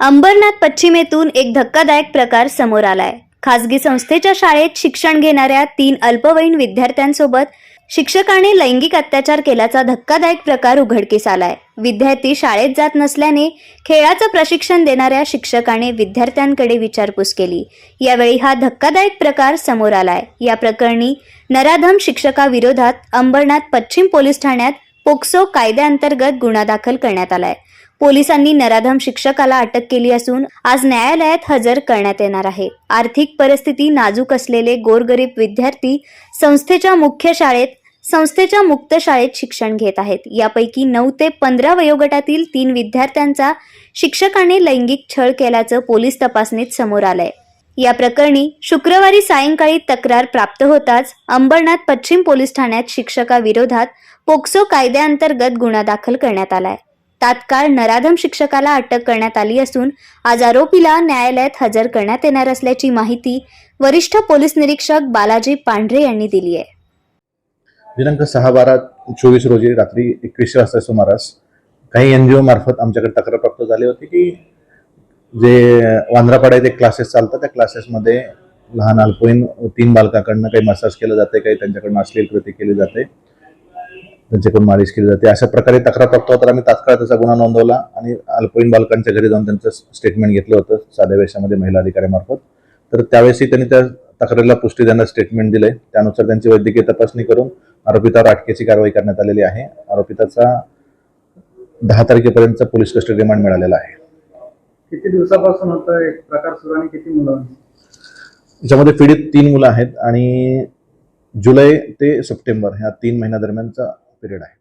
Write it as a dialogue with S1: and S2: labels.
S1: अंबरनाथ पश्चिमेतून एक धक्कादायक प्रकार समोर आलाय. खासगी संस्थेच्या शाळेत शिक्षण घेणाऱ्या तीन अल्पवयीन विद्यार्थ्यांसोबत शिक्षकाने लैंगिक अत्याचार केल्याचा धक्कादायक प्रकार उघडकीस आलाय. विद्यार्थी शाळेत जात नसल्याने खेळाचं प्रशिक्षण देणाऱ्या शिक्षकाने विद्यार्थ्यांकडे विचारपूस केली. यावेळी हा धक्कादायक प्रकार समोर आलाय. या प्रकरणी नराधम शिक्षकाविरोधात अंबरनाथ पश्चिम पोलीस ठाण्यात पोक्सो कायद्याअंतर्गत गुन्हा दाखल करण्यात आलाय. पोलिसांनी नराधम शिक्षकाला अटक केली असून आज न्यायालयात हजर करण्यात येणार आहे. आर्थिक परिस्थिती नाजूक असलेले गोरगरीब विद्यार्थी संस्थेच्या मुख्य शाळेत संस्थेच्या मुक्त शाळेत शिक्षण घेत आहेत. यापैकी नऊ ते पंधरा वयोगटातील तीन विद्यार्थ्यांचा शिक्षकाने लैंगिक छळ केल्याचं पोलीस तपासणीत समोर आलंय. या प्रकरणी शुक्रवारी सायंकाळी तक्रार प्राप्त होताच अंबरनाथ पश्चिम पोलीस ठाण्यात शिक्षकाविरोधात पोक्सो कायद्याअंतर्गत गुन्हा दाखल करण्यात आलाय. तात्काळ नराधम शिक्षकाला अटक करण्यात आली असून आज आरोपीला न्यायालयात हजर करण्यात येणार असल्याची माहिती वरिष्ठ पोलीस निरीक्षक बालाजी पांढरे यांनी दिली आहे.
S2: दिनांक सहा बारा चोवीस रोजी रात्री एकवीसशे वाजता सुमारास काही एन जी ओ मार्फत आमच्याकडे तक्रार प्राप्त झाली होती की जे वांद्रापाड्यात एक क्लासेस चालतात त्या क्लासेसमध्ये लहान अल्पवयीन तीन बालकाकडनं काही मसाज केलं जाते काही त्यांच्याकडनं अश्लील कृती केली जाते त्यांच्याकडून मालिश केली जाते. अशा प्रकारे तक्रार प्राप्त होता आम्ही तात्काळ त्याचा गुन्हा नोंदवला आणि अल्पवयीन बालकांच्या घरी जाऊन त्यांचं स्टेटमेंट घेतलं होतं साध्या वेशामध्ये महिला अधिकाऱ्यामार्फत. तर त्यावेळेसही त्यांनी त्या तक्रारीला पुष्टी देण्यास स्टेटमेंट दिले त्यानुसार त्यांची वैद्यकीय तपासणी करून आरोपितावर अटकेची कारवाई करण्यात आलेली आहे. आरोपिताचा दहा तारखेपर्यंतचा पोलीस कस्टडी रिमांड मिळालेला आहे.
S3: किती दिवसापासून होतं? एक प्रकार सुरू आणि किती मुलं
S2: याच्यामध्ये पीडित तीन मुलं आहेत आणि जुलै ते सप्टेंबर ह्या तीन महिन्या दरम्यानचा पिरियड आहे.